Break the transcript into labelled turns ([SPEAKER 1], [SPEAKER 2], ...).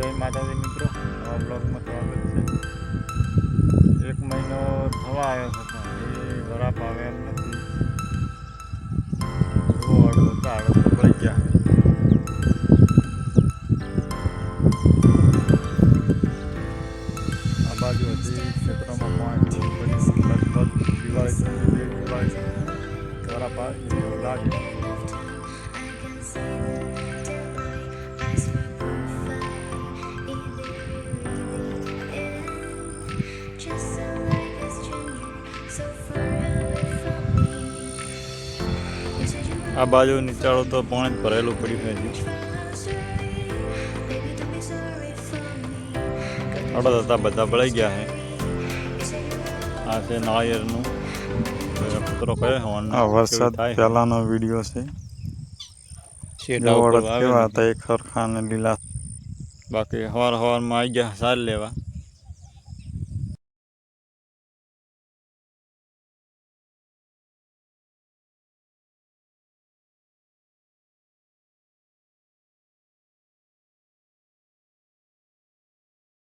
[SPEAKER 1] જય માતાજી મિત્રો. નવા બ્લોગમાં સ્વાગત છે. એક મહિનો થવા આવ્યો હતો એ વરાપ આવે એમ નથી. જુઓ અડધો તો અડધો પડી ગયા. આ બાજુ હજી ક્ષેત્રમાં પાંચ પડી લગભગ દિવાળી દિવાળી વરાપ આવે એવું લાગે આ બાજુ નીચાળો તો પાણી જ ભરેલું પડ્યું છે. હજી. અડધ હતા બધા ભળાઈ ગયા છે આ છે નાળિયેરનું. કૂતરો કયો હોવાનો
[SPEAKER 2] આ વરસાદ પહેલાનો વીડિયો છે. કેવા હતા એક સરખા અને લીલા.
[SPEAKER 1] બાકી હવાર હવારમાં આવી ગયા સાર લેવા.